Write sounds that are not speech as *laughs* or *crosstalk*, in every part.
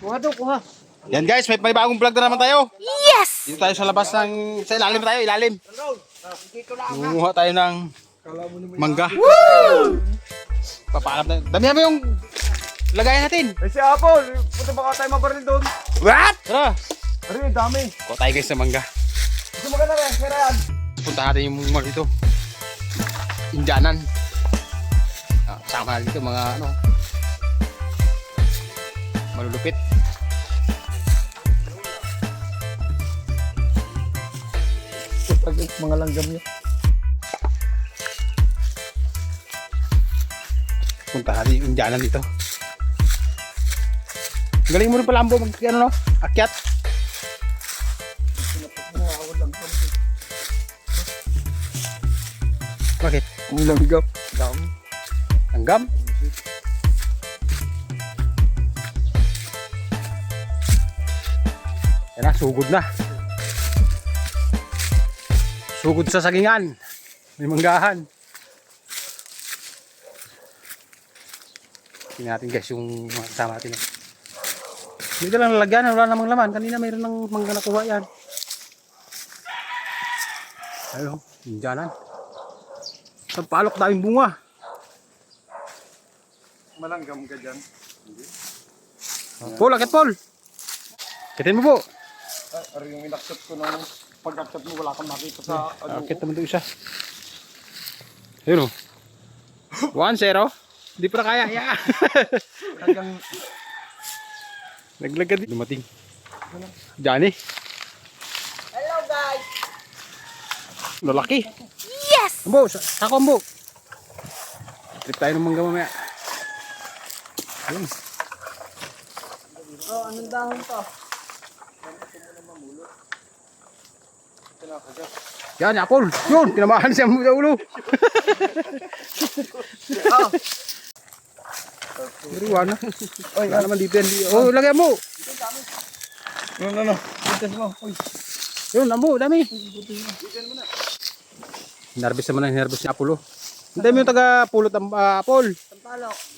Kuha to, kuha. Yan guys, may, may bagong vlog na naman tayo. Yes! Dito tayo sa labas ng... Sa ilalim tayo, ilalim. Kumuha tayo ng mangga. Papaalam tayo. Dami mo yung lagayan natin. Ay si Apple, punta baka tayo mabaril doon. What? Tara. Ano yung dami? Kuha tayo guys sa mangga. Gusto mo ka na rin, kaya yan. Punta natin yung mga dito. Indianan. Ah, sama dito mga ano. Malulupit. Mga langgam niya. Punta natin yung Indianan dito. Galing mo rin pala ambo mag ano no? Akyat. Bakit? Ang langgam. Dami. Tanggam? Yan na, sugod na. Sugod sa sagingan. May manggahan. Tingnan natin guys yung kasama natin. Dito lang lalagyan, wala namang laman. Kanina mayroon ng mangga nakuha yan. Ayun, indianan. Sa palok daming bunga. Malanggam ka dyan. Paul, akit Paul. Kitin mo po. Ay, ari yung inaccept ko nung pag-accept mo, wala kang makita sa ano. Akit naman doon isa. Ayun o. 1-0. Hindi pa na kaya. Yeah. Hanggang *laughs* Naglagad. Dumating. Johnny. Hello guys! Lalaki. Yes! Ambo, sa- sako ambo. Trip tayo ng mangga mamaya. Ayun. Oh, anong dahon to? Yan, apple. Yun, tinamahan siya mo sa ulo. Oh, Pero wala na. Oy, wala naman dito yan. Oh, lagyan mo. No, no, no. Itas mo. Uy. Yun, ambo, dami. Narbis naman ang narbis ni Apollo. Hindi mo yung taga pulot ang uh, apple. sampalok.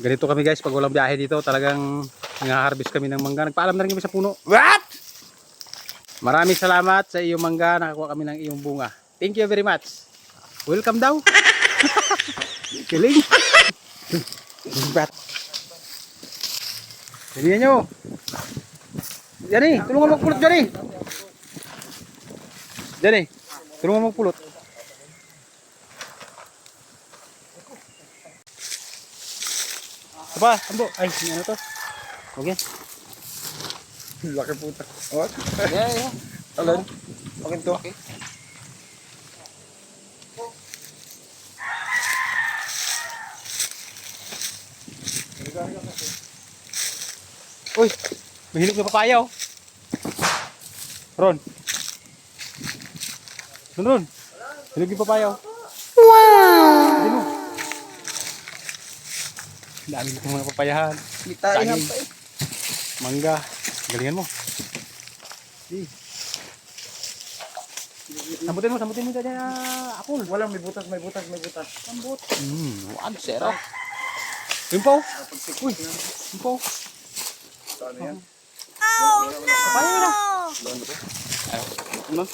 Ganito kami guys, pag walang biyahe dito, talagang nang-harvest kami ng mangga. Nagpaalam na rin kami sa puno. What? Maraming salamat sa iyong mangga. Nakakuha kami ng iyong bunga. Thank you very much. Welcome daw. *laughs* Galing. *laughs* Bat. Ganyan nyo. Yan eh, tulungan magpulot dyan eh. Dyan eh, tulungan magpulot. Aba, ambo. Ay, ano to? Okay. *laughs* Laki puta. What? Yeah, yeah. Alin? Akin to. Okay. Uy, mahilog na papaya oh. Ron. Ron, Ron. Hilog yung papaya oh. Wow! Ano? Dami dito mga papayahan. Kitain Saging. Mangga. Galingan mo. Di. Sambutin mo, sambutin mo dyan uh, apple. Walang may butas, may butas, may butas. Sambut. Hmm, one zero. Po. Uy, yun po. Ano yan? Papaya na. Ano?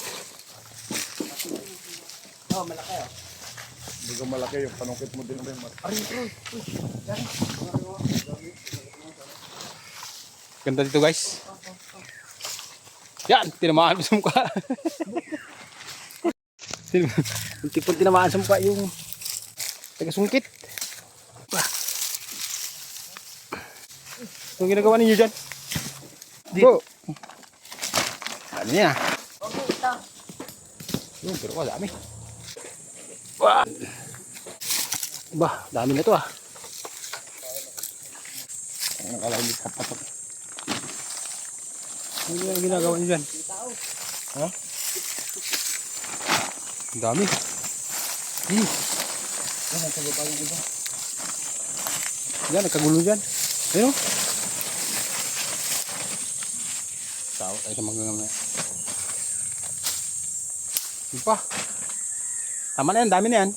Hindi ko malaki yung panungkit mo din ba yung mata. Ganda dito guys. Yan, tinamaan mo sa mukha. *laughs* Pong tinamaan sa mukha yung taga-sungkit. Anong ginagawa ninyo dyan? Dito. Ano yan? Yung, pero wala dami. Bah. Bah, dami na to ah. Ang nakala hindi ka patok. Ano yung ginagawa niyo dyan? Ha? Dami. Hi. Ano, sa baba yung iba. Yan, nagkagulo dyan. Ayun. Tao tayo sa mga ngayon. Yun pa. Tama na yan, dami na yan.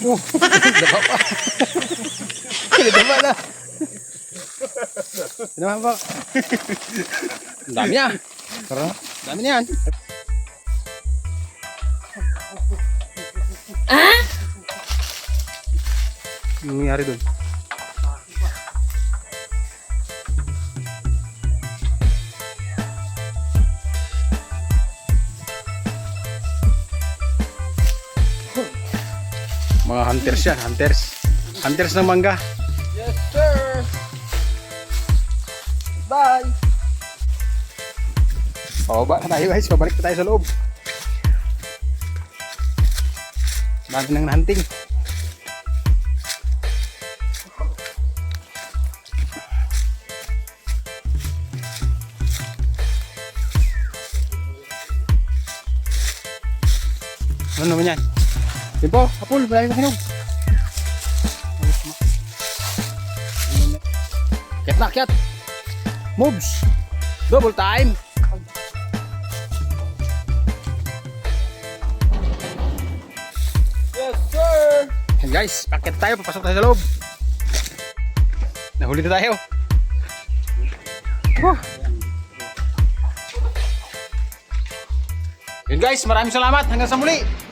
Oh, daba pa. Dami na. Dami na Hah? Ah? hari doon. Mga hunters yan, hunters. Hunters ng mangga. Yes, sir. Bye. Pababa na tayo guys, pabalik na tayo sa loob. Dami nang hunting. Ano naman yan? Yun po, hapul, marami na hinog. Kyat na, kyat. Moves. Double time. Yes, sir. Yan guys, pakit tayo, papasok tayo sa loob. Nahuli na tayo. Huh. Yun guys, maraming salamat. Hanggang sa muli.